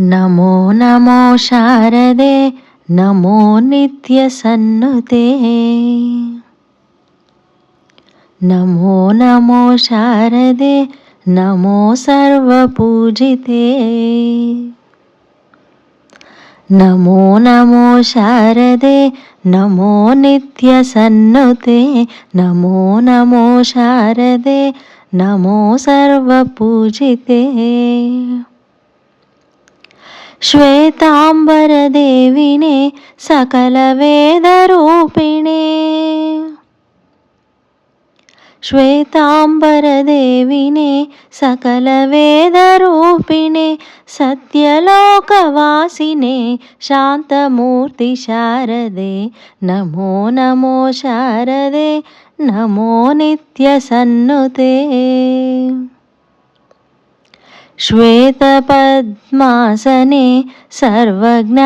नमो नमो शारदे नमो नित्यसन्नुते नमो नमो शारदे नमो सर्वपूजिते। नमो नमो शारदे नमो नित्यसन्नुते नमो नमो शारदे नमो सर्वपूजिते श्वेताम्बरदेविने सकलवेदरूपिणे। श्वेताम्बरदेविने सकलवेदरूपिणे सत्यलोकवासिने शान्तमूर्तिशारदे नमो नमो शारदे नमो नित्यसन्नुते श्वेतपद्मासने सर्वज्ञानरूपिणे।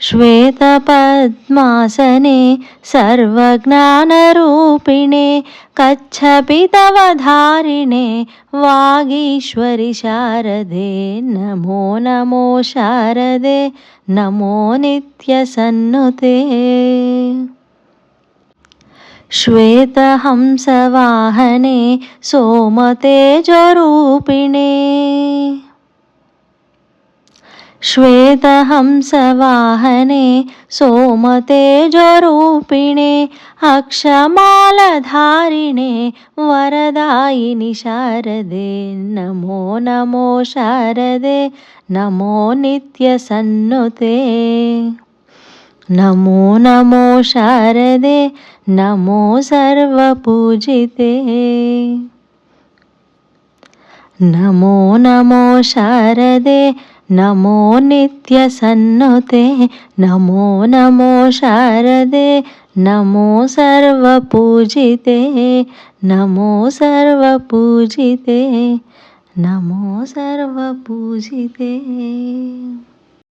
श्वेतपद्मासने सर्वज्ञानरूपिणे कच्छपितवधारिणे वागीश्वरि शारदे नमो नमो शारदे नमो नित्यसन्नुते श्वेतहंसवाहने सोमतेजरूपिणे। श्वेतहंसवाहने सोमतेजरूपिणे अक्षमालधारिणे वरदायिनि शारदे। नमो नमो शारदे नमो नित्यसन्नुते नमो नमो शारदे नमो सर्वपूजिते नमो नमो शारदे नमो नित्यसन्नुते नमो नमो शारदे नमो सर्वपूजिते नमो सर्वपूजिते नमो सर्वपूजिते